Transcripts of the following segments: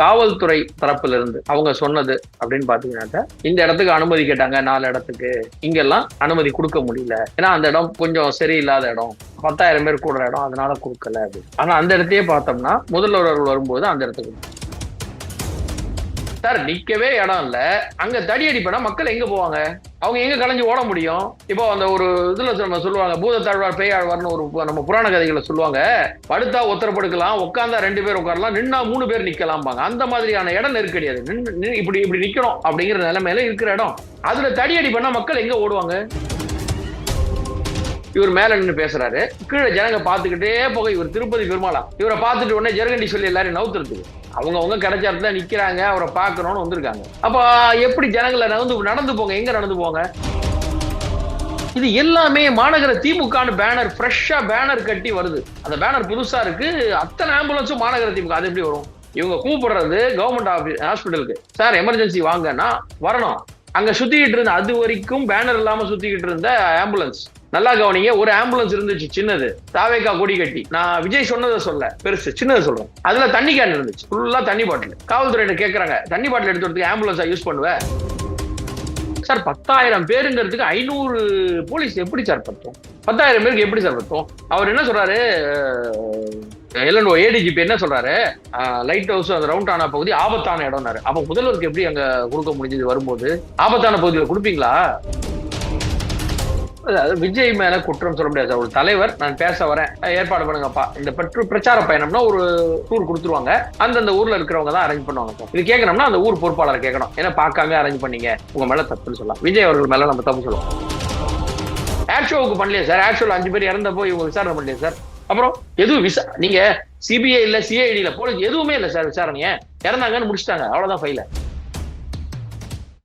காவல்துறை தரப்புல இருந்து அவங்க சொன்னது அப்படின்னு பாத்தீங்கன்னாக்கா இந்த இடத்துக்கு அனுமதி கேட்டாங்க நாலு இடத்துக்கு. இங்கெல்லாம் அனுமதி கொடுக்க முடியல. ஏன்னா அந்த இடம் கொஞ்சம் சரியில்லாத இடம். பத்தாயிரம் பேர் கூடுற இடம் அதனால கொடுக்கல அது ஆனா அந்த இடத்தையே பார்த்தோம்னா முதல்வர் வரும்போது அந்த இடத்துக்கு சார் நிக்கவே இடம் இல்ல. அங்க தடி அடிப்பனா மக்கள் எங்க போவாங்க? அவங்க எங்க கலைஞ்சு ஓட முடியும்? இப்போ அந்த ஒரு இதுல நம்ம சொல்லுவாங்க பூத தாழ்வார் பேயாழ்வார்னு ஒரு நம்ம புராண கதைகளை சொல்லுவாங்க படுத்தா ஒத்தர படுக்கலாம் உட்காந்தா ரெண்டு பேர் உட்காரலாம் நின்னா மூணு பேர் நிக்கலாம் அந்த மாதிரியான இடம் நெருக்கடி அது இப்படி இப்படி நிக்கணும் அப்படிங்கிற நிலைமையில இருக்கிற இடம். அதுல தடி அடி மக்கள் எங்க ஓடுவாங்க? இவர் மேல நின்று பேசுறாரு. கீழே ஜனங்க பாத்துக்கிட்டே போக இவர் திருப்பதி பெருமாளா. இவரை பார்த்துட்டு உடனே ஜெரகண்டி சொல்லி எல்லாரும் நவுத்துறதுக்கு. அவங்க அவங்க கிடைச்ச இடத்துல நிக்கிறாங்க அவரை பாக்கணும்னு வந்திருக்காங்க. அப்ப எப்படி ஜனங்களை நடந்து நடந்து போங்க எங்க நடந்து போங்க? இது எல்லாமே மாநகர திமுகன்னு பேனர் ஃப்ரெஷ்ஷா பேனர் கட்டி வருது. அந்த பேனர் புதுசா இருக்கு. அத்தனை ஆம்புலன்ஸும் மாநகர திமுக அது எப்படி வரும்? இவங்க கூப்பிடுறது கவர்மெண்ட் ஆஃபீஸ் ஹாஸ்பிட்டலுக்கு சார் எமர்ஜென்சி வாங்கன்னா வரணும். அங்க சுத்திக்கிட்டு இருந்த அது வரைக்கும் பேனர் இல்லாம சுத்திக்கிட்டு இருந்த ஆம்புலன்ஸ் நல்லா கவனிங்க ஒரு ஆம்புலன்ஸ் இருந்துச்சு சின்னது. தாவேக்கா கொடி கட்டி. நான் விஜய் சொன்னதை சொல்ல பெருசு சின்னதை சொல்றேன். அதுல தண்ணி கேன் இருந்துச்சு. ஃபுல்லா தண்ணி பாட்டில் காவல்துறையிட்ட கேக்குறாங்க தண்ணி பாட்டில் எடுத்துறதுக்கு ஆம்புலன்ஸா யூஸ் பண்ணுவேன் சார் பத்தாயிரம் பேருங்கிறதுக்கு ஐநூறு போலீஸ் எப்படி சார் பத்தும்? பத்தாயிரம் பேருக்கு எப்படி சார் பத்தும்? அவர் என்ன சொல்றாரு எல்என்ஓ ஏடிஜிபி என்ன சொல்றாரு? லைட் ஹவுஸ் அந்த ரவுண்ட் ஆன பகுதி ஆபத்தான இடம்னாரு. அப்ப முதல்வருக்கு எப்படி அங்க கொடுக்க முடிஞ்சது வரும்போது? ஆபத்தான பகுதியில் கொடுப்பீங்களா? விஜய் மேல குற்றம் சொல்ல முடியாது சார். ஒரு தலைவர் நான் பேச வரேன். ஏற்பாடு பண்ணுங்கப்பா. இந்த பெற்று பிரச்சார பயணம்னா ஒரு டூர் கொடுத்துருவாங்க. அந்தந்த ஊர்ல இருக்கிறவங்க தான் அரேஞ்ச் பண்ணுவாங்க இது கேட்கணும்னா அந்த ஊர் பொறுப்பாளரை கேட்கணும். ஏன்னா பார்க்காம அரேஞ்ச் பண்ணீங்க. உங்க மேல தப்புன்னு சொல்லலாம். விஜய் அவர்கள் மேல நம்ம தப்பு சொல்லலாம் ஏர் ஷோவுக்கு பண்ணலையே சார். ஏர் ஷோல அஞ்சு பேர் இறந்தப்போ இவங்க விசாரணை பண்ணலையே சார். அப்புறம் எதுவும் விசா நீங்க சிபிஐ இல்ல சிஐடி இல்ல போலீஸ் எதுவுமே இல்ல சார் விசாரணைய. இறந்தாங்கன்னு முடிச்சிட்டாங்க. அவ்வளவுதான் ஃபைல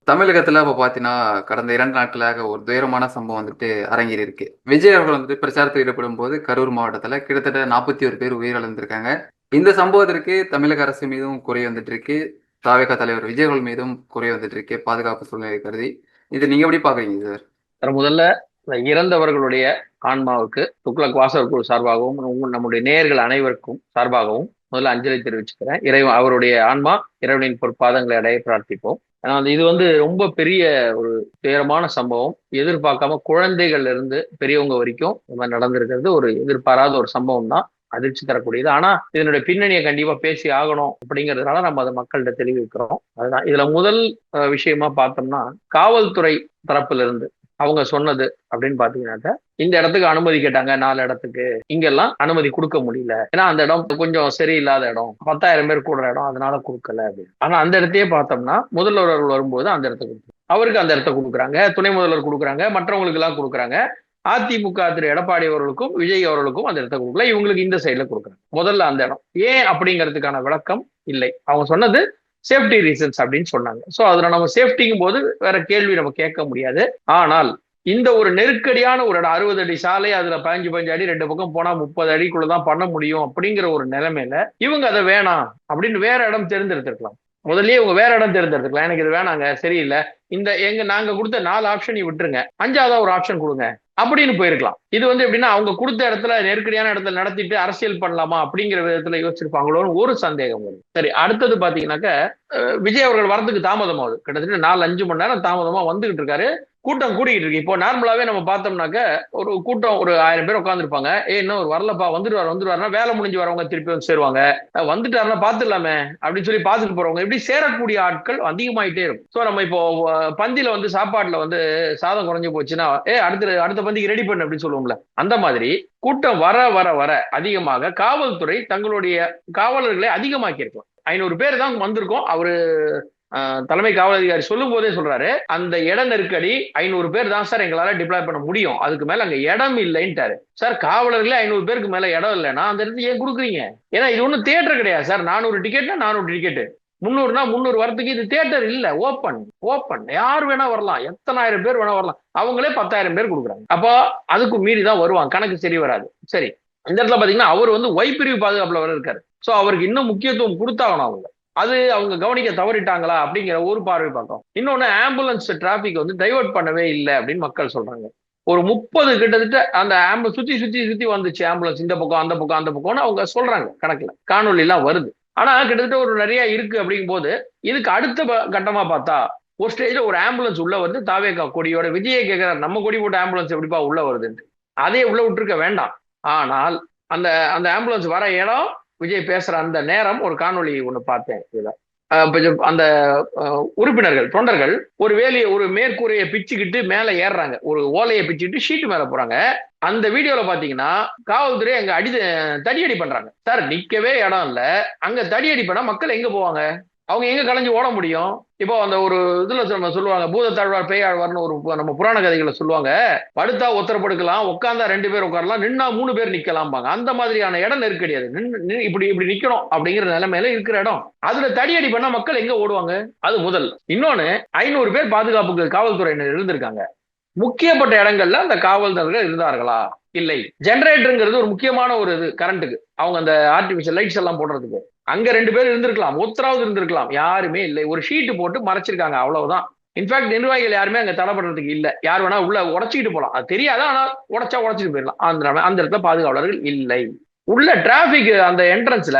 தமிழகத்துல இப்ப பாத்தீங்கன்னா கடந்த இரண்டு நாட்களாக ஒரு துயரமான சம்பவம் வந்துட்டு அரங்கேறி இருக்கு விஜய் அவர்கள் வந்துட்டு பிரச்சாரத்தில் ஈடுபடும் போது கரூர் மாவட்டத்துல கிட்டத்தட்ட நாற்பத்தி ஒரு பேர் உயிரிழந்திருக்காங்க. இந்த சம்பவத்திற்கு தமிழக அரசு மீதும் குறை வந்துட்டு இருக்கு தாவேகா தலைவர் விஜய் அவர்கள் மீதும் குறை வந்துட்டு இருக்கு பாதுகாப்பு சூழ்நிலை கருதி. இது நீங்க எப்படி பாக்குறீங்க சார்? சார் முதல்ல இந்த இறந்தவர்களுடைய ஆன்மாவுக்கு துக்ளக் வாசகர் சார்பாகவும் நம்முடைய நேயர்கள் அனைவருக்கும் சார்பாகவும் முதல்ல அஞ்சலி தெரிவிச்சுக்கிறேன். இறைவன் அவருடைய ஆன்மா இறைவனின் பொற்பாதங்களை அடைய பிரார்த்திப்போம். ஏன்னா இது வந்து ரொம்ப பெரிய ஒரு துயரமான சம்பவம். எதிர்பார்க்காம குழந்தைகள்ல இருந்து பெரியவங்க வரைக்கும் இந்த மாதிரி நடந்திருக்கிறது ஒரு எதிர்பாராத ஒரு சம்பவம் தான். அதிர்ச்சி தரக்கூடியது. ஆனா இதனுடைய பின்னணியை கண்டிப்பா பேசி ஆகணும் அப்படிங்கிறதுனால நம்ம அதை மக்கள்கிட்ட தெளிவிக்கிறோம். அதுதான். இதுல முதல் விஷயமா பார்த்தோம்னா காவல்துறை தரப்புல இருந்து அவங்க சொன்னது அப்படின்னு பாத்தீங்கன்னாக்க இந்த இடத்துக்கு அனுமதி கேட்டாங்க நாலு இடத்துக்கு. இங்கெல்லாம் அனுமதி கொடுக்க முடியல. ஏன்னா அந்த இடம் கொஞ்சம் சரியில்லாத இடம். பத்தாயிரம் பேர் கூடுற இடம் அதனால கொடுக்கல அப்படின்னு. ஆனா அந்த இடத்தையே பார்த்தோம்னா முதல்வர் வரும்போது அந்த இடத்துக்கு அவருக்கு அந்த இடத்த கொடுக்குறாங்க துணை முதல்வர் கொடுக்குறாங்க மற்றவங்களுக்கு எல்லாம் கொடுக்குறாங்க. அதிமுக திரு எடப்பாடி அவர்களுக்கும் விஜய் அவர்களுக்கும் அந்த இடத்த கொடுக்கல. இவங்களுக்கு இந்த சைடுல கொடுக்குறாங்க. முதல்ல அந்த இடம். ஏன் அப்படிங்கிறதுக்கான விளக்கம் இல்லை. அவங்க சொன்னது சேஃப்டி ரீசன்ஸ் அப்படின்னு சொன்னாங்க. சோ அதுல நம்ம சேஃப்டிங்கும் போது வேற கேள்வி நம்ம கேட்க முடியாது. ஆனால் இந்த ஒரு நெருக்கடியான ஒரு இடம் அறுபது அடி சாலை அதுல பதினஞ்சு பதினஞ்சு அடி ரெண்டு பக்கம் போனா முப்பது அடிக்குள்ளதான் பண்ண முடியும் அப்படிங்கிற ஒரு நிலைமையில இவங்க அதை வேணாம் அப்படின்னு வேற இடம் தேர்ந்தெடுத்திருக்கலாம் முதல்லயே உங்க வேற இடம் தேர்ந்தெடுத்துக்கலாம். எனக்கு இது வேணாங்க சரியில்லை. இந்த எங்க நாங்க கொடுத்த நாலு ஆப்ஷன் விட்டுருங்க. அஞ்சாவதா ஒரு ஆப்ஷன் கொடுங்க. அப்படின்னு போயிருக்கலாம். இது வந்து எப்படின்னா அவங்க கொடுத்த இடத்துல நெருக்கடியான இடத்துல நடத்திட்டு அரசியல் பண்ணலாமா அப்படிங்கிற விதத்துல யோசிச்சிருப்பாங்களோன்னு ஒரு சந்தேகம் வரும். சரி அடுத்தது பாத்தீங்கன்னாக்க விஜய் அவர்கள் வரதுக்கு தாமதம் ஆகுது கிட்டத்தட்ட நாலு அஞ்சு மணி நேரம் தாமதமா வந்துகிட்டு இருக்காரு. கூட்டம் கூடிக்கிட்டு இருக்கு. இப்போ நார்மலாவே நம்ம பார்த்தோம்னாக்க ஒரு கூட்டம் ஒரு ஆயிரம் பேர் உட்காந்துருப்பாங்க ஏ இன்னும் ஒரு வரலப்பா வந்துடுவார் வந்துருவாருன்னா வேலை முடிஞ்சு வரவங்க திருப்பி வந்து சேருவாங்க. வந்துட்டாருன்னா பாத்துடலாமே அப்படின்னு சொல்லி பாத்துட்டு போறவங்க இப்படி சேரக்கூடிய ஆட்கள் அதிகமாயிட்டே இருக்கும். சோ நம்ம இப்போ பந்தியில வந்து சாப்பாட்டுல வந்து சாதம் குறைஞ்சு போச்சுன்னா ஏ அடுத்த அடுத்த பந்திக்கு ரெடி பண்ணு அப்படின்னு சொல்லுவோம்ல. அந்த மாதிரி கூட்டம் வர வர வர அதிகமாக காவல்துறை தங்களுடைய காவலர்களை அதிகமாக்கி இருக்கலாம் ஐநூறு பேர் தான் வந்திருக்கோம். அவரு தலைமை காவல் அதிகாரி சொல்லும் போதே சொல்றாரு அந்த இட நெருக்கடி ஐநூறு பேர் தான் சார் எங்களால டிப்ளாய் பண்ண முடியும். அதுக்கு மேல அங்க இடம் இல்லைன்ட்டாரு. சார் காவலர்களே ஐநூறு பேருக்கு மேல இடம் இல்லைன்னா அந்த இடத்துல ஏன் கொடுக்குறீங்க? ஏன்னா இது ஒன்றும் தியேட்டர் கிடையாது சார். நானூறு டிக்கெட்னா நானூறு டிக்கெட் முந்நூறுனா முந்நூறு வரத்துக்கு இது தியேட்டர் இல்ல. ஓப்பன் ஓப்பன் யார் வேணா வரலாம். எத்தனாயிரம் பேர் வேணா வரலாம். அவங்களே பத்தாயிரம் பேர் கொடுக்குறாங்க. அப்போ அதுக்கு மீறி தான் வருவாங்க. கணக்கு சரி வராது. சரி. இந்த இடத்துல பாத்தீங்கன்னா அவர் வந்து ஒய் பிரிவு பாதுகாப்புல வர இருக்காரு. சோ அவருக்கு இன்னும் முக்கியத்துவம் கொடுத்தாகணும் அவங்க. அது அவங்க கவனிக்க தவறிட்டாங்களா அப்படிங்கிற ஒரு பார்வை பார்த்தோம் இன்னொன்னு ஆம்புலன்ஸ் டிராபிக் வந்து டைவர்ட் பண்ணவே இல்லை அப்படின்னு மக்கள் சொல்றாங்க. ஒரு முப்பது கிட்டத்தட்ட அந்த ஆம்பு சுத்தி சுத்தி சுத்தி வந்துச்சு ஆம்புலன்ஸ் இந்த பக்கம் அந்த பக்கம் அந்த பக்கம்னு அவங்க சொல்றாங்க கணக்குல. காணொலிலாம் வருது. ஆனா கிட்டத்தட்ட ஒரு நிறைய இருக்கு அப்படிங்கும் போது இதுக்கு அடுத்த ப- கட்டமா பார்த்தா ஒரு ஸ்டேஜ்ல ஒரு ஆம்புலன்ஸ் உள்ள வந்து தாவேகா கொடியோட விஜயை கேட்கிறார் நம்ம கொடி போட்ட ஆம்புலன்ஸ் எப்படிப்பா உள்ள வருதுன்ட்டு. அதே உள்ள விட்டுருக்க வேண்டாம். ஆனால் அந்த அந்த ஆம்புலன்ஸ் வர இடம் விஜய் பேசுற அந்த நேரம் ஒரு காணொளி ஒண்ணு பார்த்தேன் இதுல. அந்த உறுப்பினர்கள் தொண்டர்கள் ஒரு வேலையை ஒரு மேற்கூரையை பிச்சுக்கிட்டு மேல ஏறுறாங்க. ஒரு ஓலையை பிச்சுக்கிட்டு ஷீட் மேல போறாங்க. அந்த வீடியோல பாத்தீங்கன்னா காவல்துறை அங்க அடி தடியடி பண்றாங்க. சார் நிக்கவே இடம் இல்ல. அங்க தடியடி பண்ணா மக்கள் எங்க போவாங்க? அவங்க எங்க கலைஞ்சு ஓட முடியும்? இப்போ அந்த ஒரு இதுல நம்ம சொல்லுவாங்க பூதத்தாழ்வார் பேயாழ்வார்னு ஒரு நம்ம புராண கதைகளை சொல்லுவாங்க. படுத்தா ஒருத்தர் படுக்கலாம் உட்காந்தா ரெண்டு பேர் உட்காரலாம் நின்னா மூணு பேர் நிக்கலாம்பாங்க. அந்த மாதிரியான இடம் நெருக்கடி அது. இப்படி இப்படி நிக்கணும் அப்படிங்கிற நிலைமையில இருக்கிற இடம். அதுல தடியடி பண்ணா மக்கள் எங்க ஓடுவாங்க? அது முதல். இன்னொன்னு ஐநூறு பேர் பாதுகாப்புக்கு காவல்துறையினர் இருந்திருக்காங்க. முக்கியப்பட்ட இடங்கள்ல அந்த காவல்துறையினர் இருந்தார்களா? இல்லை. ஜெனரேட்டருங்கிறது ஒரு முக்கியமான ஒரு இது கரண்ட்டுக்கு. அவங்க அந்த ஆர்டிபிஷியல் லைட்ஸ் எல்லாம் போடுறதுக்கு. அங்க ரெண்டு பேர் இருந்திருக்கலாம். ஒத்தராவது இருந்திருக்கலாம். யாருமே இல்லை. ஒரு ஷீட்டு போட்டு மறைச்சிருக்காங்க. அவ்வளவுதான். இன்ஃபேக்ட் நிர்வாகிகள் யாருமே அங்க தடை பண்றதுக்கு இல்ல. யார் வேணா உள்ள உடச்சிக்கிட்டு போலாம். அது தெரியாது. ஆனா உடச்சா உடச்சிட்டு போயிடலாம். அந்த அந்த இடத்துல பாதுகாவலர்கள் இல்லை. உள்ள டிராபிக் அந்த என்ட்ரன்ஸ்ல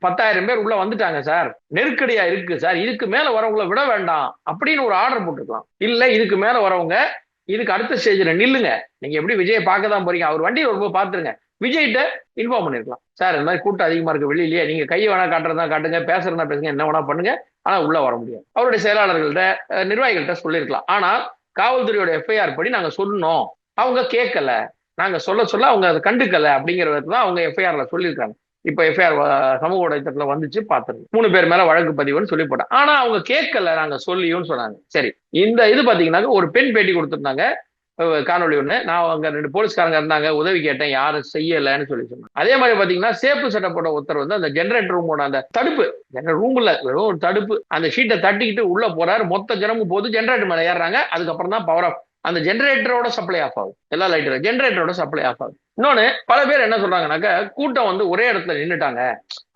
பத்தாயிரம் பேர் உள்ள வந்துட்டாங்க சார் நெருக்கடியா இருக்கு சார் இதுக்கு மேல வரவங்களை விட வேண்டாம் அப்படின்னு ஒரு ஆர்டர் போட்டுக்கலாம் இல்ல இதுக்கு மேல வரவங்க இதுக்கு அடுத்த ஸ்டேஜ்ல நில்லுங்க. நீங்க எப்படி விஜயை பார்க்க தான் போறீங்க? அவர் வண்டியை ரொம்ப பாத்துருங்க விஜய்கிட்ட இன்ஃபார்ம் பண்ணிருக்கலாம். சார் இந்த மாதிரி கூட்டம் அதிகமா இருக்கு வெளியிலேயே. நீங்க கையை வேணா காட்டுறதா காட்டுங்க பேசுறதா பேசுங்க என்ன வேணா பண்ணுங்க. ஆனா உள்ள வர முடியாது. அவருடைய செயலாளர்கள்ட்ட நிர்வாகிகள்கிட்ட நிர்வாகிகள்ட்ட சொல்லியிருக்கலாம் ஆனா காவல்துறையோட எஃப்ஐஆர் படி நாங்க சொன்னோம் அவங்க கேட்கல. நாங்க சொல்ல சொல்ல அவங்க அதை கண்டுக்கல அப்படிங்கிற விதத்துல தான் அவங்க எஃப்ஐஆர்ல சொல்லியிருக்காங்க. இப்ப எஃப்ஐஆர் சமூக ஊடகத்துல வந்துச்சு பாத்துருங்க. மூணு பேர் மேல வழக்கு பதிவுன்னு சொல்லி போட்டாங்க. ஆனா அவங்க கேட்கல நாங்க சொல்லியும் சொன்னாங்க. சரி இந்த இது பாத்தீங்கன்னா ஒரு பெண் பேட்டி கொடுத்துருந்தாங்க. காணொலி காணொளி ஒண்ணு. நான் அங்க ரெண்டு போலீஸ்காரங்க இருந்தாங்க. உதவி கேட்டேன். யாரும் செய்யலைன்னு சொல்லி சொன்னாங்க. அதே மாதிரி பாத்தீங்கன்னா சேப்பு சட்டை போட்ட ஒருத்தர் வந்து அந்த ஜெனரேட்டர் ரூமோட அந்த தடுப்பு. ரூம்ல வெறும் ஒரு தடுப்பு. அந்த ஷீட்டை தட்டிக்கிட்டு உள்ள போறாரு. மொத்த ஜனமும் போது ஜெனரேட்டர் மேல ஏறுறாங்க. அதுக்கப்புறம் தான் பவர் ஆஃப் அந்த ஜெனரேட்டரோட சப்ளை ஆஃப் ஆகும். எல்லா லைட்டரும் ஜெனரேட்டரோட சப்ளை ஆஃப் ஆகும். இன்னொன்னு பல பேர் என்ன சொல்றாங்கனாக்க கூட்டம் வந்து ஒரே இடத்துல நின்னுட்டாங்க.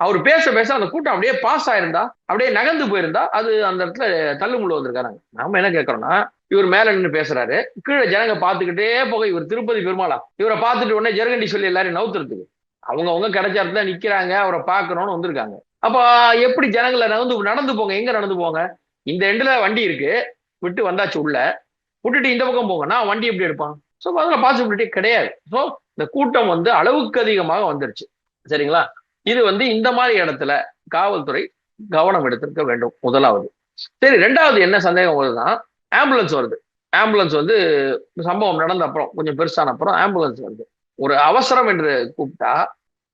அவர் பேச பேச அந்த கூட்டம் அப்படியே பாஸ் ஆயிருந்தா அப்படியே நகர்ந்து போயிருந்தா அது அந்த இடத்துல தள்ளுமுள்ள வந்திருக்காங்க நாம என்ன கேட்கறோம்னா இவர் மேல நின்று பேசுறாரு. கீழே ஜனங்க பாத்துக்கிட்டே போக இவர் திருப்பதி பெருமாளா? இவரை பார்த்துட்டு உடனே ஜெரகண்டி சொல்லி எல்லாரையும் நவுத்துறதுக்கு. அவங்க அவங்க கிடைச்ச இடத்துல நிக்கிறாங்க அவரை பாக்கணும்னு வந்திருக்காங்க. அப்ப எப்படி ஜனங்களை நடந்து நடந்து போங்க எங்க நடந்து போங்க இந்த எண்டுல வண்டி இருக்கு. விட்டு வந்தாச்சு உள்ள. விட்டுட்டு இந்த பக்கம் போங்கன்னா வண்டி எப்படி எடுப்பான்? ஸோ அதில் பாசிபிலிட்டி கிடையாது. ஸோ இந்த கூட்டம் வந்து அளவுக்கு அதிகமாக வந்துருச்சு. சரிங்களா? இது வந்து இந்த மாதிரி இடத்துல காவல்துறை கவனம் எடுத்திருக்க வேண்டும் முதலாவது. சரி ரெண்டாவது என்ன சந்தேகம் வருதுன்னா ஆம்புலன்ஸ் வருது. ஆம்புலன்ஸ் வந்து சம்பவம் நடந்த அப்புறம் கொஞ்சம் பெருசான அப்புறம் ஆம்புலன்ஸ் வருது. ஒரு அவசரம் என்று கூப்பிட்டா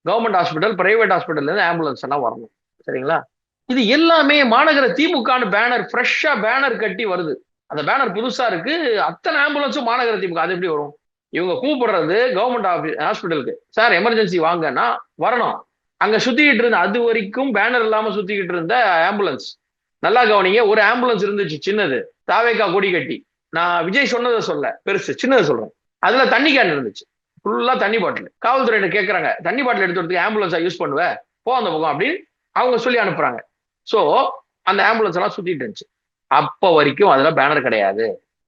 கவர்மெண்ட் ஹாஸ்பிட்டல் பிரைவேட் ஹாஸ்பிட்டல்ல இருந்து ஆம்புலன்ஸ் எல்லாம் வரணும். சரிங்களா? இது எல்லாமே மாநகர திமுகன்னு பேனர் ஃப்ரெஷ்ஷா பேனர் கட்டி வருது. அந்த பேனர் புதுசா இருக்கு. அத்தனை ஆம்புலன்ஸும் மாநகர திமுக அது எப்படி வரும்? இவங்க கூப்பிடுறது கவர்மெண்ட் ஆஃபீஸ் ஹாஸ்பிட்டலுக்கு சார் எமர்ஜென்சி வாங்கன்னா வரணும். அங்க சுத்திக்கிட்டு இருந்த அது வரைக்கும் பேனர் இல்லாம சுத்திக்கிட்டு இருந்த ஆம்புலன்ஸ் நல்லா கவனிங்க ஒரு ஆம்புலன்ஸ் இருந்துச்சு சின்னது. தாவேக்கா கொடி கட்டி. நான் விஜய் சொன்னதை சொல்ல பெருசு சின்னதை சொல்றேன். அதுல தண்ணி கேன் இருந்துச்சு. ஃபுல்லா தண்ணி பாட்டில். காவல்துறையிட்ட கேட்கறாங்க தண்ணி பாட்டில் எடுத்துறதுக்கு ஆம்புலன்ஸா யூஸ் பண்ணுவ? போ அந்த பக்கம் அப்படின்னு அவங்க சொல்லி அனுப்புறாங்க. சோ அந்த ஆம்புலன்ஸ் எல்லாம் சுத்திட்டு இருந்துச்சு. அப்ப வரைக்கும் அதெல்லாம் பேனர் கிடையாது.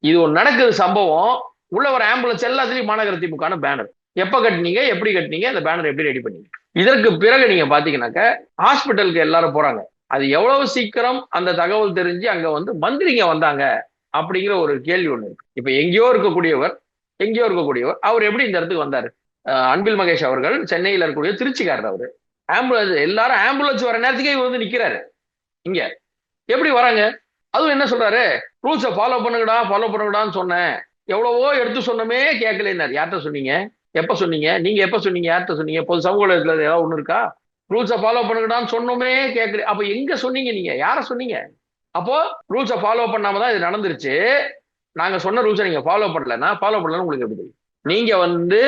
இது ஒரு நடக்குது சம்பவம். உள்ள வர ஆம்புலன்ஸ் எல்லாத்துலயும் மாநகர திமுக பேனர் எப்ப கட்டினீங்க எப்படி கட்டினீங்க அந்த பேனர் எப்படி ரெடி பண்ணீங்க? இதற்கு பிறகு நீங்க பாத்தீங்கன்னாக்க ஹாஸ்பிட்டலுக்கு எல்லாரும் போறாங்க. அது எவ்வளவு சீக்கிரம் அந்த தகவல் தெரிஞ்சு அங்க வந்து மந்திரிங்க வந்தாங்க அப்படிங்கிற ஒரு கேள்வி ஒண்ணு இருக்கு. இப்ப எங்கேயோ இருக்கக்கூடியவர் எங்கேயோ இருக்கக்கூடியவர் அவர் எப்படி இந்த இடத்துக்கு வந்தாரு? அன்பில் மகேஷ் அவர்கள் சென்னையில இருக்கக்கூடிய திருச்சிக்காரர் அவரு. ஆம்புலன்ஸ் எல்லாரும் ஆம்புலன்ஸ் வர நேரத்துக்கே இவர் வந்து நிக்கிறாரு. இங்க. எப்படி வராங்க? அதுவும் என்ன சொல்றாரு? ரூல்ஸை ஃபாலோ பண்ணுங்கடா ஃபாலோ பண்ணுங்கடான்னு சொன்னேன். எவ்வளவோ எடுத்து சொன்னமே கேட்கலைன்னாரு யார்கிட்ட சொன்னீங்க? எப்ப சொன்னீங்க? நீங்க எப்ப சொன்னீங்க? யார்கிட்ட சொன்னீங்க? பொது சமூக வலைதளத்துல ஏதாவது ஒண்ணு இருக்கா? ரூல்ஸை ஃபாலோ பண்ணுங்கடான்னு சொன்னோமே கேட்கல. அப்ப எங்க சொன்னீங்க நீங்க? யார சொன்னீங்க? அப்போ ரூல்ஸை ஃபாலோ பண்ணாம தான் இது நடந்துருச்சு. நாங்க சொன்ன ரூல்ஸை நீங்க ஃபாலோ பண்ணலன்னா ஃபாலோ பண்ணலன்னு உங்களுக்கு எப்படி தெரியும்? நீங்க வந்து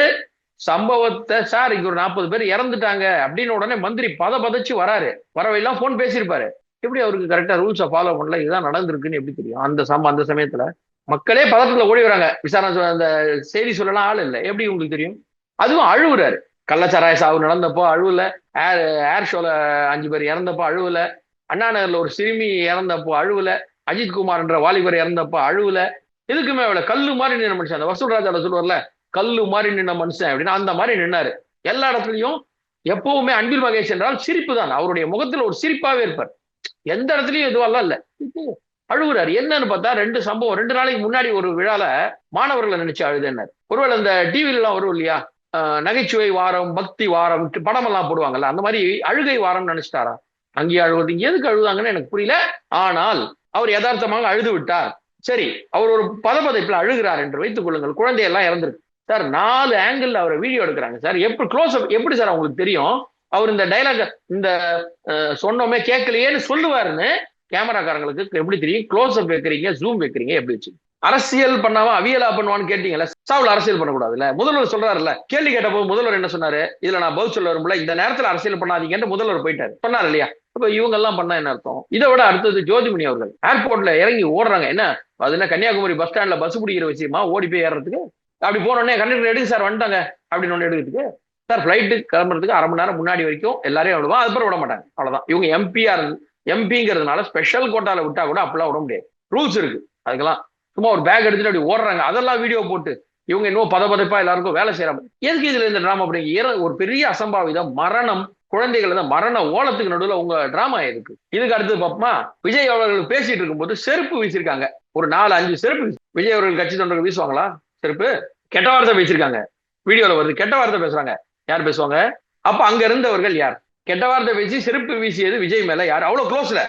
சம்பவத்தை சார் இங்க ஒரு நாற்பது பேர் இறந்துட்டாங்க அப்படின்னு உடனே மந்திரி பத பதச்சு வராரு. வரவையெல்லாம் போன் பேசியிருப்பாரு. எப்படி அவருக்கு கரெக்டா ரூல்ஸை ஃபாலோ பண்ணல? இதுதான் நடந்திருக்குன்னு எப்படி தெரியும்? அந்த சம அந்த சமயத்துல மக்களே பதட்டத்துல ஓடி வராங்க விசாரணை சொல்ல- அந்த செய்தி சொல்லலாம் ஆள் இல்லை. எப்படி உங்களுக்கு தெரியும்? அதுவும் அழுவுறாரு. கள்ளச்சாராய சாவு நடந்தப்போ அழுவல. ஏர் ஏர் ஷோல அஞ்சு பேர் இறந்தப்போ அழுவல. அண்ணா நகர்ல ஒரு சிறுமி இறந்தப்போ அழுவல. அஜித் என்ற வாலிபர் இறந்தப்போ அழுவல. எதுக்குமே அவளை கல்லு மாதிரி நின்ன மனுஷன். அந்த வசூல் சொல்லுவார்ல கல்லு மாதிரி நின்ன மனுஷன் அப்படின்னா அந்த மாதிரி நின்னாரு. எல்லா இடத்துலயும் எப்பவுமே அன்பில் மகேஷ் என்றால் சிரிப்பு தான். அவருடைய முகத்துல ஒரு சிரிப்பாவே இருப்பார். எந்த இடத்துலயும் எதுவெல்லாம் இல்ல. அழுகுறாரு. என்னன்னு பார்த்தா ரெண்டு சம்பவம். ரெண்டு நாளைக்கு முன்னாடி ஒரு விழால மாணவர்களை நினைச்சு அழுதுன்னாரு. ஒருவேளை இந்த டிவில எல்லாம் வரும் இல்லையா? நகைச்சுவை வாரம் பக்தி வாரம் படம் எல்லாம் போடுவாங்கல்ல அந்த மாதிரி அழுகை வாரம் நினைச்சிட்டாரா? அங்கேயே அழுவது எதுக்கு அழுதாங்கன்னு எனக்கு புரியல. ஆனால் அவர் யதார்த்தமாக அழுது விட்டார். சரி அவர் ஒரு பதப்பதைப்பில் அழுகிறார் என்று வைத்துக் கொள்ளுங்கள். குழந்தையெல்லாம் இறந்திருக்கு. சார் நாலு ஆங்கிள் அவரை வீடியோ எடுக்கிறாங்க சார். எப்படி க்ளோஸ் எப்படி சார் அவங்களுக்கு தெரியும்? அவர் இந்த டைலாக் இந்த சொன்னோமே கேட்கலையேன்னு சொல்லுவாருன்னு கேமராக்காரங்களுக்கு எப்படி தெரியும்? க்ளோஸ் அப் வைக்கிறீங்க ஜூம் வைக்கிறீங்க எப்படி வச்சு? அரசியல் பண்ணாம அவியலா பண்ணுவான்னு கேட்டீங்கல்ல சாவில் அரசியல் பண்ணக்கூடாதுல்ல? முதல்வர் சொல்றாருல்ல கேள்வி கேட்டப்போ முதல்வர் என்ன சொன்னாரு? இதுல நான் பதில் சொல்ல வரும்ல இந்த நேரத்துல அரசியல் பண்ணாதீங்கன்னு முதல்வர் போயிட்டாரு. சொன்னார் இல்லையா? இப்ப இவங்க எல்லாம் பண்ணா என்ன அர்த்தம்? இதை விட அடுத்தது ஜோதிமணி அவர்கள். ஏர்போர்ட்ல இறங்கி ஓடுறாங்க. என்ன? அது என்ன கன்னியாகுமரி பஸ் ஸ்டாண்ட்ல பஸ் பிடிக்கிற விஷயமா? ஓடி போய் ஏறுறதுக்கு? அப்படி போனோடனே கண்டக்டர் எடுக்கு சார் வந்துட்டாங்க. அப்படின்னு ஒன்று எடுக்கிறதுக்கு? சார் ஃபிளைட்டு கிளம்புறதுக்கு அரை மணி நேரம் முன்னாடி வரைக்கும் எல்லாரையும் விடுவோம் அதுக்கப்புறம் விட மாட்டாங்க. அவ்வளவுதான். இவங்க எம்பிஆர் எம்பிங்கிறதுனால ஸ்பெஷல் கோட்டால விட்டா கூட அப்பெல்லாம் விட முடியாது. ரூல்ஸ் இருக்கு. அதுக்கெல்லாம் சும்மா ஒரு பேக் எடுத்துட்டு அப்படி ஓடுறாங்க. அதெல்லாம் வீடியோ போட்டு இவங்க இன்னும் பதபதப்பா எல்லாருக்கும் வேலை செய்யறாங்க எதுக்கு இதுல இந்த டிராமா அப்படிங்க? ஒரு பெரிய அசம்பாவிதம் மரணம் குழந்தைகள் தான் மரண ஓலத்துக்கு நடுவில் உங்க டிராமா எதுக்கு? இதுக்கு அடுத்து பாப்பமா? விஜய் அவர்கள் பேசிட்டு இருக்கும்போது செருப்பு வீசிருக்காங்க. ஒரு நாலு அஞ்சு செருப்பு விஜய் அவர்கள் கட்சி தொண்டர்கள் வீசுவாங்களா? செருப்பு? கெட்ட வார்த்தை பேசிருக்காங்க. வீடியோல வருது. கெட்ட வார்த்தை பேசுறாங்க. யார் பேசுவாங்க? அப்ப அங்க இருந்தவர்கள் யார்? கெட்ட வார்த்தை வச்சு செருப்பு வீசியது விஜய் மேல யார்? அவ்வளவு க்ளோஸ்ல